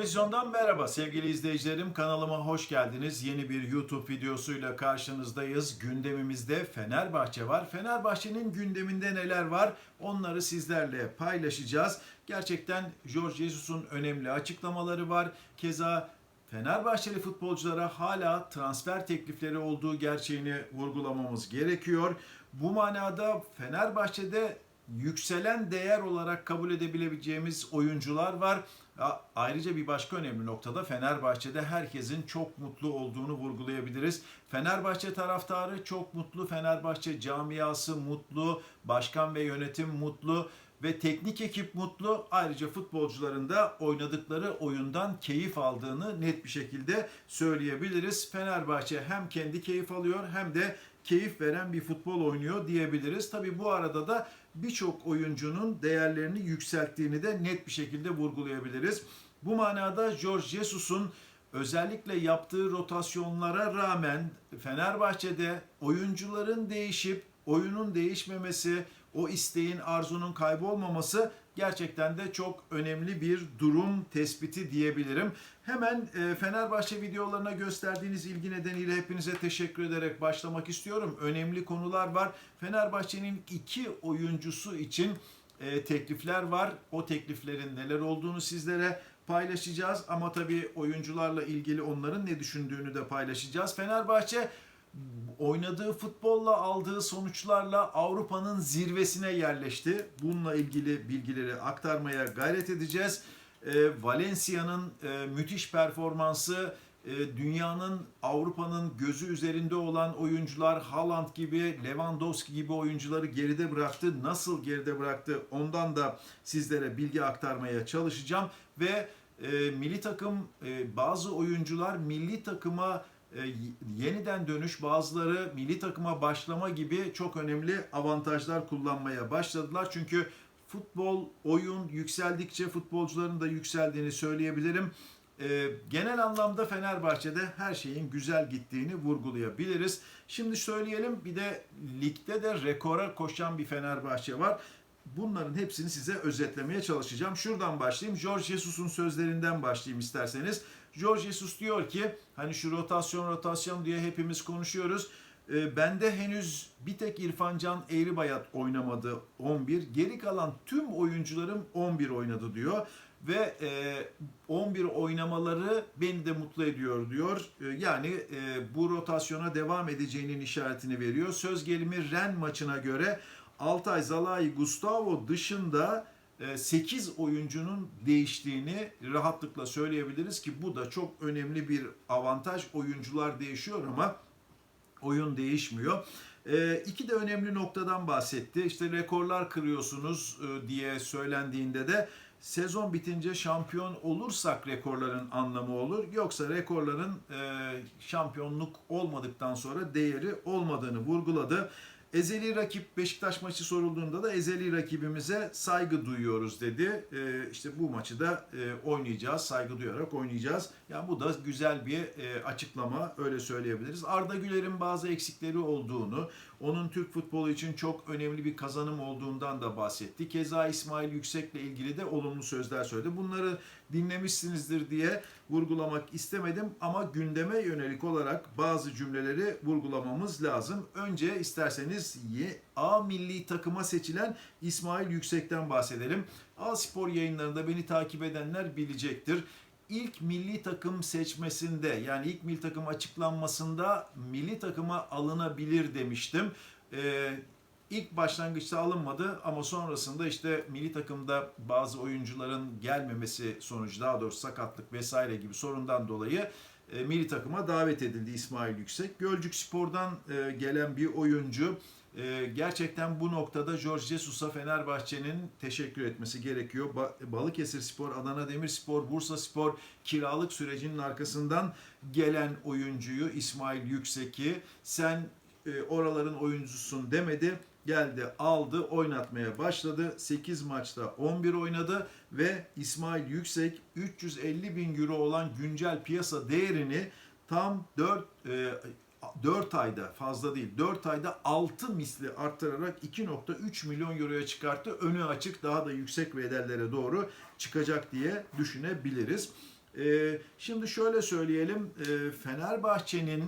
Vizyon'dan merhaba sevgili izleyicilerim. Kanalıma hoş geldiniz. Yeni bir YouTube videosuyla karşınızdayız. Gündemimizde Fenerbahçe var. Fenerbahçe'nin gündeminde neler var? Onları sizlerle paylaşacağız. Gerçekten Jorge Jesus'un önemli açıklamaları var. Keza Fenerbahçeli futbolculara hala transfer teklifleri olduğu gerçeğini vurgulamamız gerekiyor. Bu manada Fenerbahçe'de yükselen değer olarak kabul edebileceğimiz oyuncular var. Ayrıca bir başka önemli noktada Fenerbahçe'de herkesin çok mutlu olduğunu vurgulayabiliriz. Fenerbahçe taraftarı çok mutlu, Fenerbahçe camiası mutlu, başkan ve yönetim mutlu ve teknik ekip mutlu. Ayrıca futbolcuların da oynadıkları oyundan keyif aldığını net bir şekilde söyleyebiliriz. Fenerbahçe hem kendi keyif alıyor hem de keyif veren bir futbol oynuyor diyebiliriz. Tabii bu arada da birçok oyuncunun değerlerini yükselttiğini de net bir şekilde vurgulayabiliriz. Bu manada George Jesus'un özellikle yaptığı rotasyonlara rağmen Fenerbahçe'de oyuncuların değişip oyunun değişmemesi, o isteğin, arzunun kaybolmaması gerçekten de çok önemli bir durum tespiti diyebilirim. Hemen e, Fenerbahçe videolarına gösterdiğiniz ilgi nedeniyle hepinize teşekkür ederek başlamak istiyorum. Önemli konular var. Fenerbahçe'nin iki oyuncusu için e, teklifler var. O tekliflerin neler olduğunu sizlere paylaşacağız. Ama tabii oyuncularla ilgili onların ne düşündüğünü de paylaşacağız. Fenerbahçe oynadığı futbolla aldığı sonuçlarla Avrupa'nın zirvesine yerleşti. Bununla ilgili bilgileri aktarmaya gayret edeceğiz. E, Valencia'nın e, müthiş performansı, e, dünyanın Avrupa'nın gözü üzerinde olan oyuncular Haaland gibi, Lewandowski gibi oyuncuları geride bıraktı. Nasıl geride bıraktı ondan da sizlere bilgi aktarmaya çalışacağım ve e, milli takım e, bazı oyuncular milli takıma e, yeniden dönüş bazıları milli takıma başlama gibi çok önemli avantajlar kullanmaya başladılar. Çünkü futbol, oyun yükseldikçe futbolcuların da yükseldiğini söyleyebilirim. E, genel anlamda Fenerbahçe'de her şeyin güzel gittiğini vurgulayabiliriz. Şimdi söyleyelim bir de ligde de rekora koşan bir Fenerbahçe var. Bunların hepsini size özetlemeye çalışacağım. Şuradan başlayayım. George Jesus'un sözlerinden başlayayım isterseniz. George Jesus diyor ki hani şu rotasyon rotasyon diye hepimiz konuşuyoruz. E, bende henüz bir tek İrfan Can Eğribayat oynamadı 11. Geri kalan tüm oyuncularım 11 oynadı diyor. Ve e, 11 oynamaları beni de mutlu ediyor diyor. E, yani e, bu rotasyona devam edeceğinin işaretini veriyor. Söz gelimi Ren maçına göre Altay, Zalai, Gustavo dışında 8 oyuncunun değiştiğini rahatlıkla söyleyebiliriz ki bu da çok önemli bir avantaj. Oyuncular değişiyor ama oyun değişmiyor. E, iki de önemli noktadan bahsetti. İşte rekorlar kırıyorsunuz e, diye söylendiğinde de sezon bitince şampiyon olursak rekorların anlamı olur. Yoksa rekorların e, şampiyonluk olmadıktan sonra değeri olmadığını vurguladı. Ezeli rakip Beşiktaş maçı sorulduğunda da ezeli rakibimize saygı duyuyoruz dedi. Ee, işte bu maçı da e, oynayacağız, saygı duyarak oynayacağız. Yani bu da güzel bir e, açıklama öyle söyleyebiliriz. Arda Güler'in bazı eksikleri olduğunu, onun Türk futbolu için çok önemli bir kazanım olduğundan da bahsetti. Keza İsmail Yüksek'le ilgili de olumlu sözler söyledi. Bunları dinlemişsinizdir diye vurgulamak istemedim ama gündeme yönelik olarak bazı cümleleri vurgulamamız lazım. Önce isterseniz A milli takıma seçilen İsmail Yüksek'ten bahsedelim. A Spor yayınlarında beni takip edenler bilecektir. İlk milli takım seçmesinde yani ilk milli takım açıklanmasında milli takıma alınabilir demiştim. Ee, İlk başlangıçta alınmadı ama sonrasında işte milli takımda bazı oyuncuların gelmemesi sonucu daha doğrusu sakatlık vesaire gibi sorundan dolayı e, milli takıma davet edildi İsmail Yüksek. Gölcük Spor'dan e, gelen bir oyuncu. E, gerçekten bu noktada George Jesus'a Fenerbahçe'nin teşekkür etmesi gerekiyor. Ba- Balıkesir Spor, Adana Demirspor, Bursa Spor kiralık sürecinin arkasından gelen oyuncuyu İsmail Yüksek'i sen e, oraların oyuncusun demedi. Geldi, aldı, oynatmaya başladı. 8 maçta 11 oynadı ve İsmail Yüksek 350 bin euro olan güncel piyasa değerini tam 4 e, 4 ayda fazla değil 4 ayda 6 misli arttırarak 2.3 milyon euroya çıkarttı. Önü açık daha da yüksek bedellere doğru çıkacak diye düşünebiliriz. E, şimdi şöyle söyleyelim. E, Fenerbahçe'nin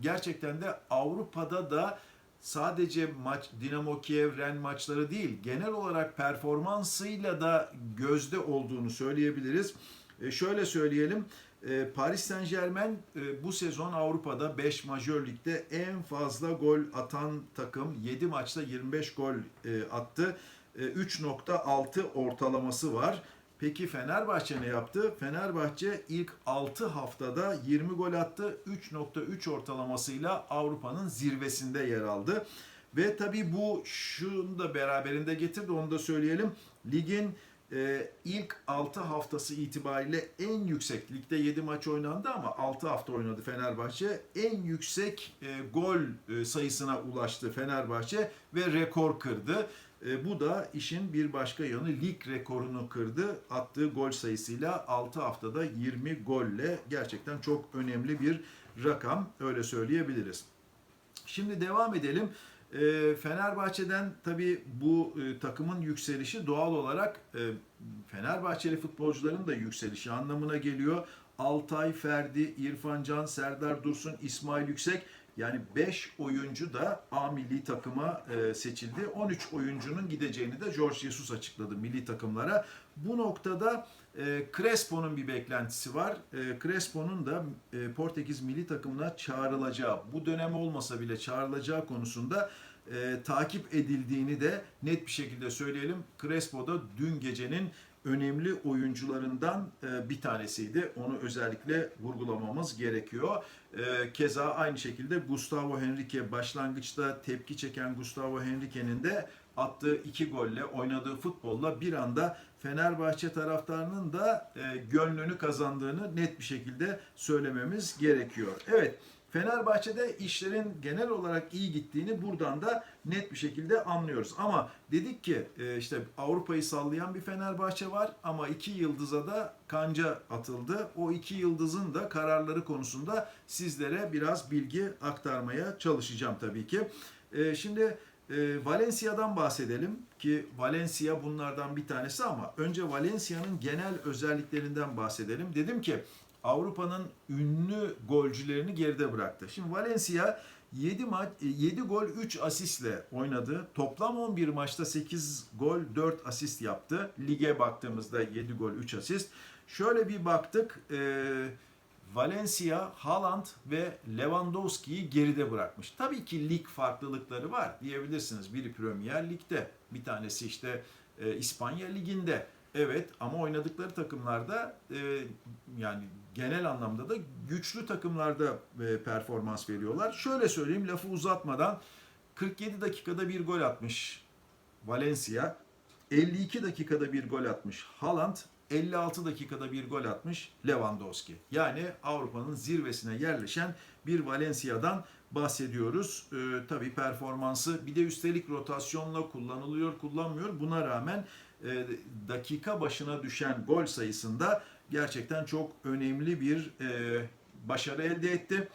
gerçekten de Avrupa'da da sadece maç Dinamo Kiev Ren maçları değil genel olarak performansıyla da gözde olduğunu söyleyebiliriz. E, şöyle söyleyelim. e, Paris Saint Germain e, bu sezon Avrupa'da 5 majör ligde en fazla gol atan takım 7 maçta 25 gol e, attı. E, 3.6 ortalaması var. Peki Fenerbahçe ne yaptı? Fenerbahçe ilk 6 haftada 20 gol attı. 3.3 ortalamasıyla Avrupa'nın zirvesinde yer aldı. Ve tabii bu şunu da beraberinde getirdi onu da söyleyelim. Ligin e, ilk 6 haftası itibariyle en yüksek, ligde 7 maç oynandı ama 6 hafta oynadı Fenerbahçe. En yüksek e, gol e, sayısına ulaştı Fenerbahçe ve rekor kırdı. E, bu da işin bir başka yanı lig rekorunu kırdı. Attığı gol sayısıyla 6 haftada 20 golle gerçekten çok önemli bir rakam öyle söyleyebiliriz. Şimdi devam edelim. E, Fenerbahçe'den tabii bu e, takımın yükselişi doğal olarak e, Fenerbahçeli futbolcuların da yükselişi anlamına geliyor. Altay, Ferdi, İrfan Can, Serdar Dursun, İsmail Yüksek yani 5 oyuncu da A milli takıma e, seçildi. 13 oyuncunun gideceğini de George Jesus açıkladı milli takımlara. Bu noktada e, Crespo'nun bir beklentisi var. E, Crespo'nun da e, Portekiz milli takımına çağrılacağı, bu dönem olmasa bile çağrılacağı konusunda e, takip edildiğini de net bir şekilde söyleyelim. Crespo da dün gecenin önemli oyuncularından e, bir tanesiydi. Onu özellikle vurgulamamız gerekiyor. E, Keza aynı şekilde Gustavo Henrique başlangıçta tepki çeken Gustavo Henrique'nin de attığı iki golle oynadığı futbolla bir anda Fenerbahçe taraftarının da e, gönlünü kazandığını net bir şekilde söylememiz gerekiyor. Evet Fenerbahçe'de işlerin genel olarak iyi gittiğini buradan da net bir şekilde anlıyoruz. Ama dedik ki e, işte Avrupa'yı sallayan bir Fenerbahçe var ama iki yıldıza da kanca atıldı. O iki yıldızın da kararları konusunda sizlere biraz bilgi aktarmaya çalışacağım tabii ki. E, Şimdi e, Valencia'dan bahsedelim ki Valencia bunlardan bir tanesi ama önce Valencia'nın genel özelliklerinden bahsedelim. Dedim ki Avrupa'nın ünlü golcülerini geride bıraktı. Şimdi Valencia 7 maç 7 gol 3 asistle oynadı. Toplam 11 maçta 8 gol 4 asist yaptı. Lige baktığımızda 7 gol 3 asist. Şöyle bir baktık. E, Valencia, Haaland ve Lewandowski'yi geride bırakmış. Tabii ki lig farklılıkları var diyebilirsiniz. Biri Premier Lig'de, bir tanesi işte e, İspanya Ligi'nde. Evet ama oynadıkları takımlarda e, yani genel anlamda da güçlü takımlarda e, performans veriyorlar. Şöyle söyleyeyim lafı uzatmadan 47 dakikada bir gol atmış Valencia. 52 dakikada bir gol atmış Haaland. 56 dakikada bir gol atmış Lewandowski. Yani Avrupa'nın zirvesine yerleşen bir Valencia'dan bahsediyoruz. Ee, tabii performansı bir de üstelik rotasyonla kullanılıyor kullanmıyor. Buna rağmen e, dakika başına düşen gol sayısında gerçekten çok önemli bir e, başarı elde etti.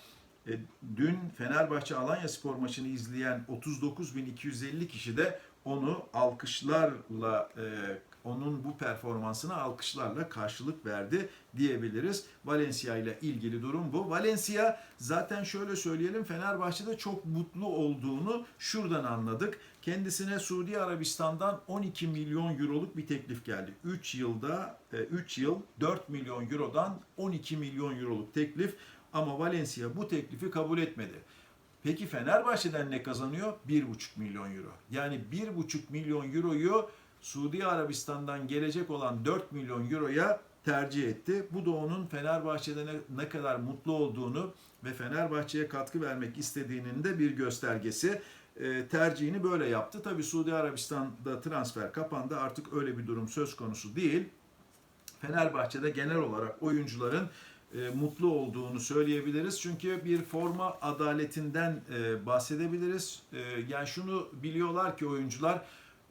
E, dün Fenerbahçe Alanya Spor maçını izleyen 39.250 kişi de onu alkışlarla e, onun bu performansına alkışlarla karşılık verdi diyebiliriz. Valencia ile ilgili durum bu. Valencia zaten şöyle söyleyelim Fenerbahçe'de çok mutlu olduğunu şuradan anladık. Kendisine Suudi Arabistan'dan 12 milyon euroluk bir teklif geldi. 3 yılda 3 yıl 4 milyon eurodan 12 milyon euroluk teklif ama Valencia bu teklifi kabul etmedi. Peki Fenerbahçe'den ne kazanıyor? 1,5 milyon euro. Yani 1,5 milyon euroyu Suudi Arabistan'dan gelecek olan 4 milyon euroya tercih etti. Bu da onun Fenerbahçe'de ne, ne kadar mutlu olduğunu ve Fenerbahçe'ye katkı vermek istediğinin de bir göstergesi. E, tercihini böyle yaptı. Tabi Suudi Arabistan'da transfer kapandı. Artık öyle bir durum söz konusu değil. Fenerbahçe'de genel olarak oyuncuların e, mutlu olduğunu söyleyebiliriz. Çünkü bir forma adaletinden e, bahsedebiliriz. E, yani şunu biliyorlar ki oyuncular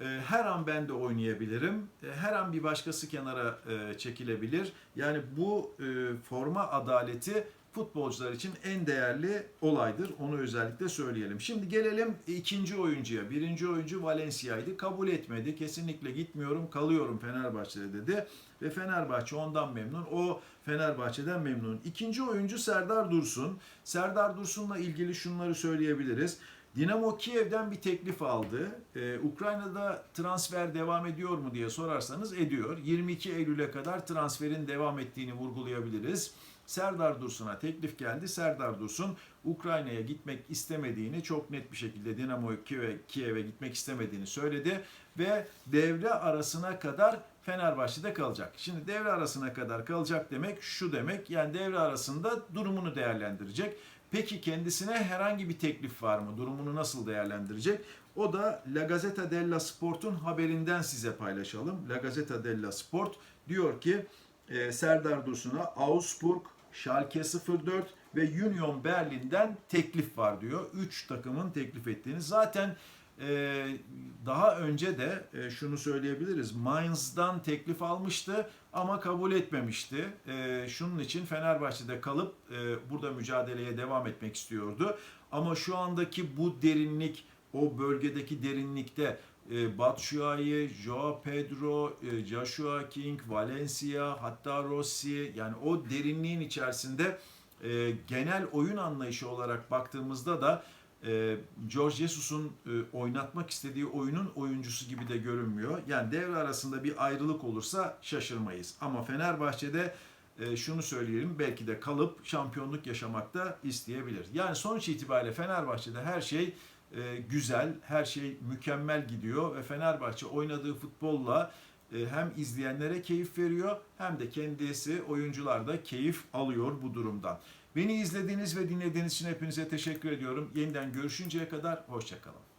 her an ben de oynayabilirim. E, her an bir başkası kenara e, çekilebilir. Yani bu e, forma adaleti futbolcular için en değerli olaydır. Onu özellikle söyleyelim. Şimdi gelelim ikinci oyuncuya. Birinci oyuncu Valencia'ydı. Kabul etmedi. Kesinlikle gitmiyorum, kalıyorum Fenerbahçe'de dedi. Ve Fenerbahçe ondan memnun. O Fenerbahçe'den memnun. İkinci oyuncu Serdar Dursun. Serdar Dursun'la ilgili şunları söyleyebiliriz. Dinamo Kiev'den bir teklif aldı. Ee, Ukrayna'da transfer devam ediyor mu diye sorarsanız ediyor. 22 Eylül'e kadar transferin devam ettiğini vurgulayabiliriz. Serdar Dursun'a teklif geldi. Serdar Dursun Ukrayna'ya gitmek istemediğini çok net bir şekilde Dinamo Kiev'e Kiev'e gitmek istemediğini söyledi ve devre arasına kadar Fenerbahçe'de kalacak. Şimdi devre arasına kadar kalacak demek şu demek yani devre arasında durumunu değerlendirecek. Peki kendisine herhangi bir teklif var mı? Durumunu nasıl değerlendirecek? O da La Gazzetta della Sport'un haberinden size paylaşalım. La Gazzetta della Sport diyor ki e, Serdar Dursun'a Augsburg, Schalke 04 ve Union Berlin'den teklif var diyor. 3 takımın teklif ettiğini. Zaten e, daha önce de e, şunu söyleyebiliriz. Mainz'dan teklif almıştı ama kabul etmemişti. E, şunun için Fenerbahçe'de kalıp e, burada mücadeleye devam etmek istiyordu. Ama şu andaki bu derinlik, o bölgedeki derinlikte e, Batshuayi, Joao Pedro, Joshua King, Valencia, hatta Rossi yani o derinliğin içerisinde genel oyun anlayışı olarak baktığımızda da George Jesus'un e, oynatmak istediği oyunun oyuncusu gibi de görünmüyor. Yani devre arasında bir ayrılık olursa şaşırmayız. Ama Fenerbahçe'de e, şunu söyleyelim belki de kalıp şampiyonluk yaşamak da isteyebilir. Yani sonuç itibariyle Fenerbahçe'de her şey e, güzel, her şey mükemmel gidiyor ve Fenerbahçe oynadığı futbolla e, hem izleyenlere keyif veriyor hem de kendisi oyuncular da keyif alıyor bu durumdan. Beni izlediğiniz ve dinlediğiniz için hepinize teşekkür ediyorum. Yeniden görüşünceye kadar hoşçakalın.